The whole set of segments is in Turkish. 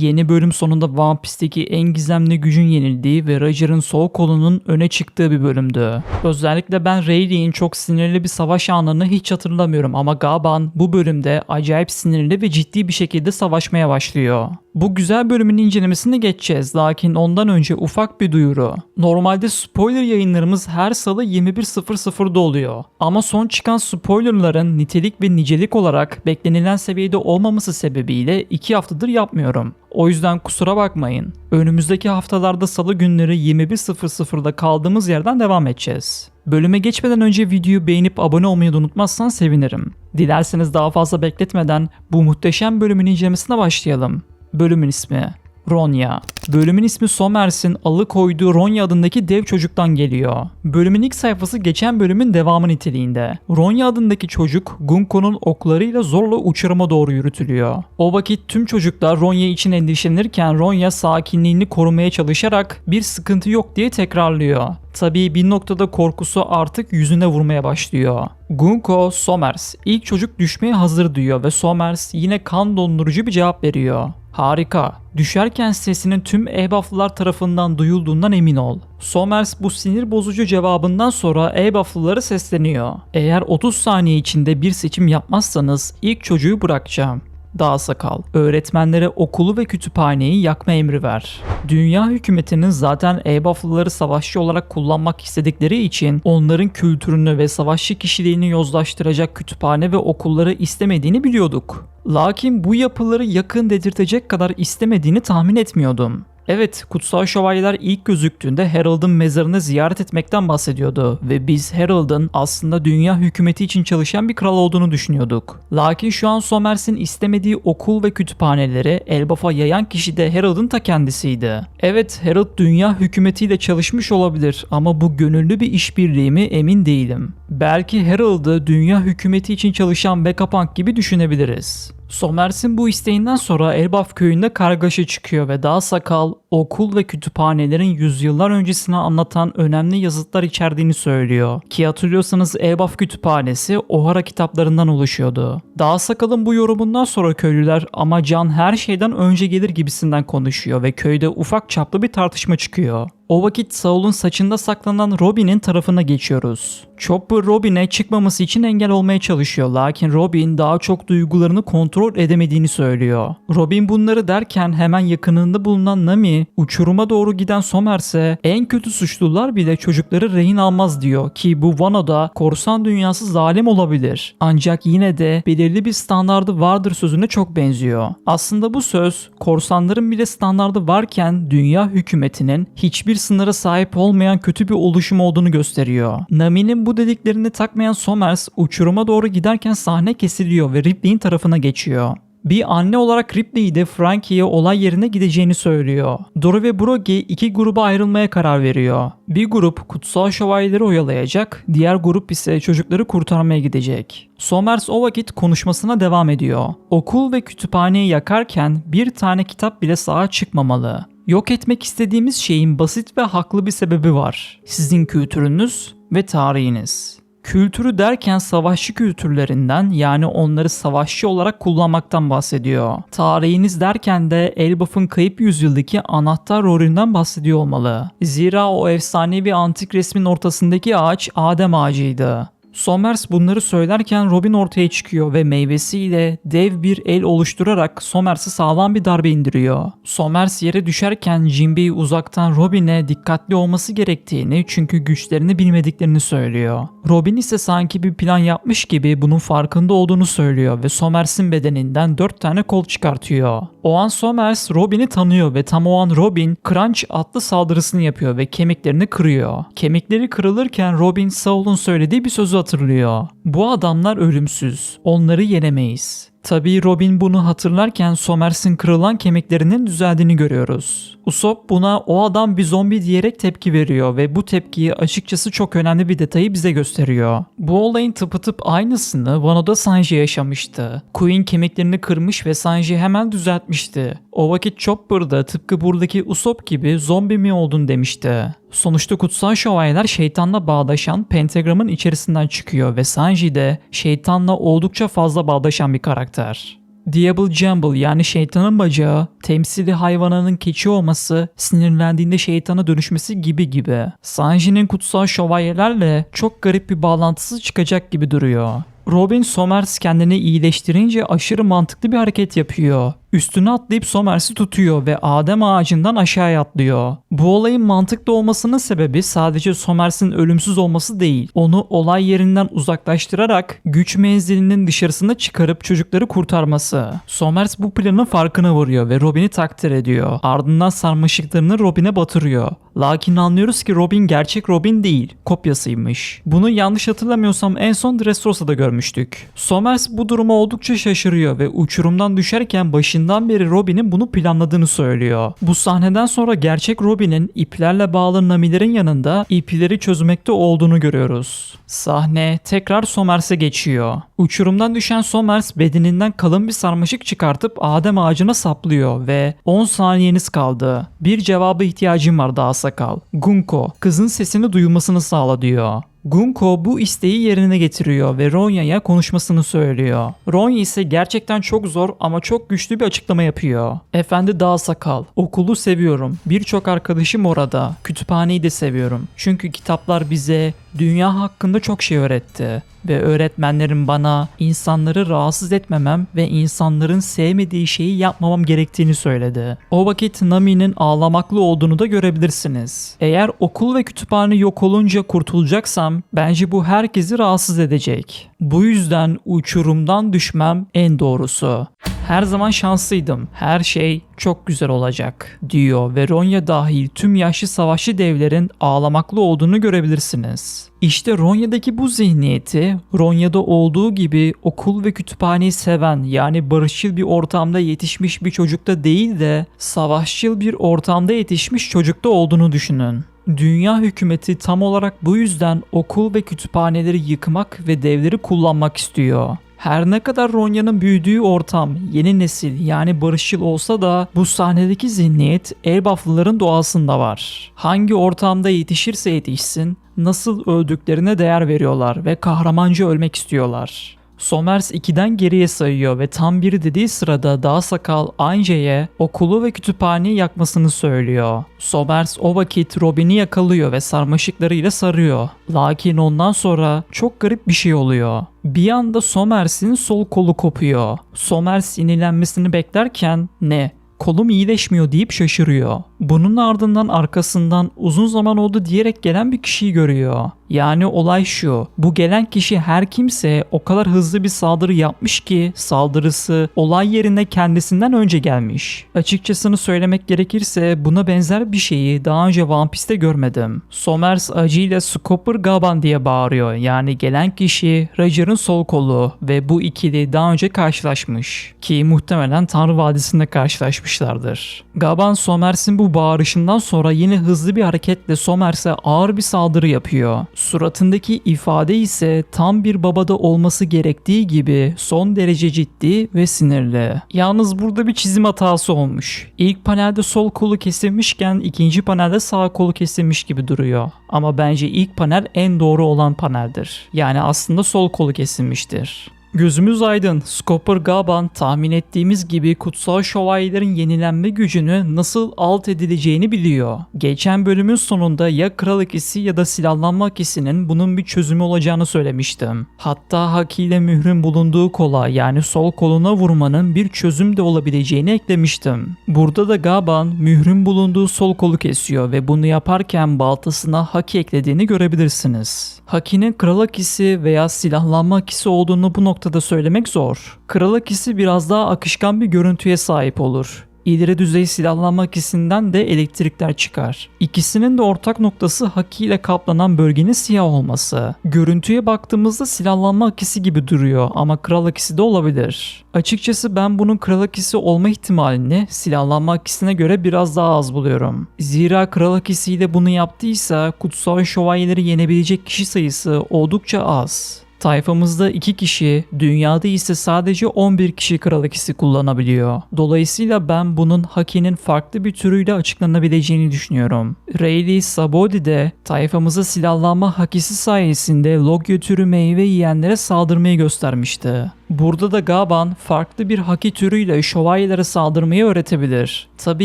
yeni bölüm sonunda One Piece'teki en gizemli gücün yenildiği ve Roger'ın sol kolunun öne çıktığı bir bölümdü. Özellikle ben Rayleigh'in çok sinirli bir savaş anını hiç hatırlamıyorum ama Gaban bu bölümde acayip sinirli ve ciddi bir şekilde savaşmaya başlıyor. Bu güzel bölümün incelemesini geçeceğiz lakin ondan önce ufak bir duyuru. Normalde spoiler yayınlarımız her salı 21.00'da oluyor. Ama son çıkan spoilerların nitelik ve nicelik olarak beklenilen seviyede olmaması sebebiyle 2 haftadır yapmıyorum. O yüzden kusura bakmayın. Önümüzdeki haftalarda salı günleri 21.00'da kaldığımız yerden devam edeceğiz. Bölüme geçmeden önce videoyu beğenip abone olmayı da unutmazsan sevinirim. Dilerseniz daha fazla bekletmeden bu muhteşem bölümün incelemesine başlayalım. Bölümün ismi Ronya. Bölümün ismi Somers'in alıkoyduğu Ronya adındaki dev çocuktan geliyor. Bölümün ilk sayfası geçen bölümün devamı niteliğinde. Ronya adındaki çocuk Gunko'nun oklarıyla zorla uçuruma doğru yürütülüyor. O vakit tüm çocuklar Ronya için endişelenirken Ronya sakinliğini korumaya çalışarak bir sıkıntı yok diye tekrarlıyor. Tabii bir noktada korkusu artık yüzüne vurmaya başlıyor. Gunko, Somers ilk çocuk düşmeye hazır diyor ve Somers yine kan dondurucu bir cevap veriyor. Harika. Düşerken sesinin tüm Eybaflılar tarafından duyulduğundan emin ol. Somers bu sinir bozucu cevabından sonra Eybaflıları sesleniyor. Eğer 30 saniye içinde bir seçim yapmazsanız ilk çocuğu bırakacağım. Dağ sakal. Öğretmenlere okulu ve kütüphaneyi yakma emri ver. Dünya hükümetinin zaten Eybaflıları savaşçı olarak kullanmak istedikleri için onların kültürünü ve savaşçı kişiliğini yozlaştıracak kütüphane ve okulları istemediğini biliyorduk. Lakin bu yapıları yakın dedirtecek kadar istemediğini tahmin etmiyordum. Evet, kutsal şövalyeler ilk gözüktüğünde Harold'un mezarını ziyaret etmekten bahsediyordu ve biz Harold'un aslında dünya hükümeti için çalışan bir kral olduğunu düşünüyorduk. Lakin şu an Somers'in istemediği okul ve kütüphaneleri Elbaf'a yayan kişi de Harold'un ta kendisiydi. Evet, Harold dünya hükümetiyle çalışmış olabilir ama bu gönüllü bir işbirliği mi emin değilim. Belki Harold'ı dünya hükümeti için çalışan Vegapunk gibi düşünebiliriz. Somers'in bu isteğinden sonra Elbaf köyünde kargaşa çıkıyor ve Dağ Sakal okul ve kütüphanelerin yüzyıllar öncesine anlatan önemli yazıtlar içerdiğini söylüyor. Ki hatırlıyorsanız Elbaf kütüphanesi Ohara kitaplarından oluşuyordu. Dağ Sakal'ın bu yorumundan sonra köylüler ama can her şeyden önce gelir gibisinden konuşuyor ve köyde ufak çaplı bir tartışma çıkıyor. O vakit Saul'un saçında saklanan Robin'in tarafına geçiyoruz. Chopper Robin'e çıkmaması için engel olmaya çalışıyor lakin Robin daha çok duygularını kontrol edemediğini söylüyor. Robin bunları derken hemen yakınında bulunan Nami uçuruma doğru giden Somers'e en kötü suçlular bile çocukları rehin almaz diyor ki bu Wano'da korsan dünyası zalim olabilir. Ancak yine de belirli bir standardı vardır sözüne çok benziyor. Aslında bu söz korsanların bile standardı varken dünya hükümetinin hiçbir sınıra sahip olmayan kötü bir oluşum olduğunu gösteriyor. Nami'nin bu dediklerini takmayan Somers uçuruma doğru giderken sahne kesiliyor ve Ripley'in tarafına geçiyor. Bir anne olarak Ripley de Frankie'ye olay yerine gideceğini söylüyor. Doru ve Brogy iki gruba ayrılmaya karar veriyor. Bir grup kutsal şövalyeleri oyalayacak, diğer grup ise çocukları kurtarmaya gidecek. Somers o vakit konuşmasına devam ediyor. Okul ve kütüphaneyi yakarken bir tane kitap bile sağa çıkmamalı. Yok etmek istediğimiz şeyin basit ve haklı bir sebebi var. Sizin kültürünüz ve tarihiniz. Kültürü derken savaşçı kültürlerinden yani onları savaşçı olarak kullanmaktan bahsediyor. Tarihiniz derken de Elbaf'ın kayıp yüzyıldaki anahtar rolünden bahsediyor olmalı. Zira o efsanevi antik resmin ortasındaki ağaç Adem ağacıydı. Somers bunları söylerken Robin ortaya çıkıyor ve meyvesiyle dev bir el oluşturarak Somers'ı sağlam bir darbe indiriyor. Somers yere düşerken Jinbei uzaktan Robin'e dikkatli olması gerektiğini çünkü güçlerini bilmediklerini söylüyor. Robin ise sanki bir plan yapmış gibi bunun farkında olduğunu söylüyor ve Somers'in bedeninden 4 tane kol çıkartıyor. O an Somers Robin'i tanıyor ve tam o an Robin Crunch adlı saldırısını yapıyor ve kemiklerini kırıyor. Kemikleri kırılırken Robin Saul'un söylediği bir sözü hatırlıyor. Bu adamlar ölümsüz. Onları yenemeyiz. Tabii Robin bunu hatırlarken Somers'in kırılan kemiklerinin düzeldiğini görüyoruz. Usopp buna o adam bir zombi diyerek tepki veriyor ve bu tepkiyi açıkçası çok önemli bir detayı bize gösteriyor. Bu olayın tıpatıp aynısını Wano'da Sanji yaşamıştı. Queen kemiklerini kırmış ve Sanji hemen düzeltmişti. O vakit Chopper da tıpkı buradaki Usopp gibi zombi mi oldun demişti. Sonuçta kutsal şövalyeler şeytanla bağdaşan pentagramın içerisinden çıkıyor ve Sanji de şeytanla oldukça fazla bağdaşan bir karakter. Diable Jumble yani şeytanın bacağı, temsili hayvanının keçi olması, sinirlendiğinde şeytana dönüşmesi gibi gibi. Sanji'nin kutsal şövalyelerle çok garip bir bağlantısı çıkacak gibi duruyor. Robin Somers kendini iyileştirince aşırı mantıklı bir hareket yapıyor. Üstüne atlayıp Somers'i tutuyor ve Adem ağacından aşağıya atlıyor. Bu olayın mantıklı olmasının sebebi sadece Somers'in ölümsüz olması değil. Onu olay yerinden uzaklaştırarak güç menzilinin dışarısına çıkarıp çocukları kurtarması. Somers bu planın farkına varıyor ve Robin'i takdir ediyor. Ardından sarmaşıklarını Robin'e batırıyor. Lakin anlıyoruz ki Robin gerçek Robin değil, kopyasıymış. Bunu yanlış hatırlamıyorsam en son Dressrosa'da görmüştük. Somers bu duruma oldukça şaşırıyor ve uçurumdan düşerken başından beri Robin'in bunu planladığını söylüyor. Bu sahneden sonra gerçek Robin'in iplerle bağlı Namilerin yanında ipleri çözmekte olduğunu görüyoruz. Sahne tekrar Somers'e geçiyor. Uçurumdan düşen Somers bedeninden kalın bir sarmaşık çıkartıp Adem ağacına saplıyor ve 10 saniyeniz kaldı. Bir cevaba ihtiyacım var daha sakal. Gunko, kızın sesini duyulmasını sağla diyor. Gunko bu isteği yerine getiriyor ve Ronya'ya konuşmasını söylüyor. Ronya ise gerçekten çok zor ama çok güçlü bir açıklama yapıyor. Efendi Dağ Sakal, okulu seviyorum. Birçok arkadaşım orada. Kütüphaneyi de seviyorum. Çünkü kitaplar bize dünya hakkında çok şey öğretti ve öğretmenlerim bana insanları rahatsız etmemem ve insanların sevmediği şeyi yapmamam gerektiğini söyledi. O vakit Nami'nin ağlamaklı olduğunu da görebilirsiniz. Eğer okul ve kütüphane yok olunca kurtulacaksam bence bu herkesi rahatsız edecek. Bu yüzden uçurumdan düşmem en doğrusu. Her zaman şanslıydım. Her şey çok güzel olacak diyor ve Ronya dahil tüm yaşlı savaşçı devlerin ağlamaklı olduğunu görebilirsiniz. İşte Ronya'daki bu zihniyeti Ronya'da olduğu gibi okul ve kütüphaneyi seven yani barışçıl bir ortamda yetişmiş bir çocukta değil de savaşçıl bir ortamda yetişmiş çocukta olduğunu düşünün. Dünya hükümeti tam olarak bu yüzden okul ve kütüphaneleri yıkmak ve devleri kullanmak istiyor. Her ne kadar Ronya'nın büyüdüğü ortam yeni nesil yani barışçıl olsa da bu sahnedeki zihniyet Elbaflıların doğasında var. Hangi ortamda yetişirse yetişsin nasıl öldüklerine değer veriyorlar ve kahramanca ölmek istiyorlar. Somers 2'den geriye sayıyor ve tam biri dediği sırada Dağ Sakal Anje'ye okulu ve kütüphaneyi yakmasını söylüyor. Somers o vakit Robin'i yakalıyor ve sarmaşıklarıyla sarıyor. Lakin ondan sonra çok garip bir şey oluyor. Bir anda Somers'in sol kolu kopuyor. Somers sinirlenmesini beklerken ne? Kolum iyileşmiyor deyip şaşırıyor. Bunun ardından arkasından uzun zaman oldu diyerek gelen bir kişiyi görüyor. Yani olay şu. Bu gelen kişi her kimse o kadar hızlı bir saldırı yapmış ki saldırısı olay yerine kendisinden önce gelmiş. Açıkçasını söylemek gerekirse buna benzer bir şeyi daha önce One Piece'te görmedim. Somers acıyla Scopper Gaban diye bağırıyor. Yani gelen kişi Roger'ın sol kolu ve bu ikili daha önce karşılaşmış. Ki muhtemelen Tanrı Vadisi'nde karşılaşmışlardır. Gaban Somers'in bu bağırışından sonra yine hızlı bir hareketle Somers'e ağır bir saldırı yapıyor. Suratındaki ifade ise tam bir babada olması gerektiği gibi son derece ciddi ve sinirli. Yalnız burada bir çizim hatası olmuş. İlk panelde sol kolu kesilmişken ikinci panelde sağ kolu kesilmiş gibi duruyor. Ama bence ilk panel en doğru olan paneldir. Yani aslında sol kolu kesilmiştir. Gözümüz aydın. Scopper Gaban tahmin ettiğimiz gibi kutsal şövalyelerin yenilenme gücünü nasıl alt edileceğini biliyor. Geçen bölümün sonunda ya kral ikisi ya da silahlanma ikisinin bunun bir çözümü olacağını söylemiştim. Hatta Haki ile mührün bulunduğu kola yani sol koluna vurmanın bir çözüm de olabileceğini eklemiştim. Burada da Gaban mührün bulunduğu sol kolu kesiyor ve bunu yaparken baltasına Haki eklediğini görebilirsiniz. Haki'nin kral akisi veya silahlanma akisi olduğunu bu noktada söylemek zor. Kral akisi biraz daha akışkan bir görüntüye sahip olur. İleri düzey silahlanma akisinden de elektrikler çıkar. İkisinin de ortak noktası haki ile kaplanan bölgenin siyah olması. Görüntüye baktığımızda silahlanma akisi gibi duruyor ama kral akisi de olabilir. Açıkçası ben bunun kral akisi olma ihtimalini silahlanma akisine göre biraz daha az buluyorum. Zira kral akisiyle bunu yaptıysa kutsal şövalyeleri yenebilecek kişi sayısı oldukça az. Tayfamızda 2 kişi, dünyada ise sadece 11 kişi kral ikisi kullanabiliyor. Dolayısıyla ben bunun Haki'nin farklı bir türüyle açıklanabileceğini düşünüyorum. Rayleigh Sabodi de tayfamıza silahlanma Hakisi sayesinde Logyo türü meyve yiyenlere saldırmayı göstermişti. Burada da Gaban farklı bir haki türüyle şövalyelere saldırmayı öğretebilir. Tabi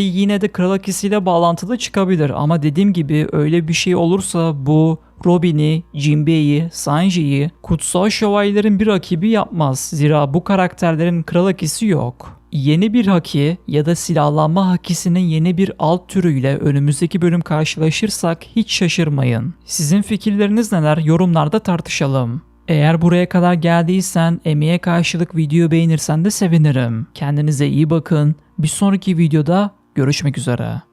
yine de kral hakisiyle bağlantılı çıkabilir ama dediğim gibi öyle bir şey olursa bu Robin'i, Jinbei'yi, Sanji'yi kutsal şövalyelerin bir rakibi yapmaz. Zira bu karakterlerin kral hakisi yok. Yeni bir haki ya da silahlanma hakisinin yeni bir alt türüyle önümüzdeki bölüm karşılaşırsak hiç şaşırmayın. Sizin fikirleriniz neler? Yorumlarda tartışalım. Eğer buraya kadar geldiysen emeğe karşılık videoyu beğenirsen de sevinirim. Kendinize iyi bakın. Bir sonraki videoda görüşmek üzere.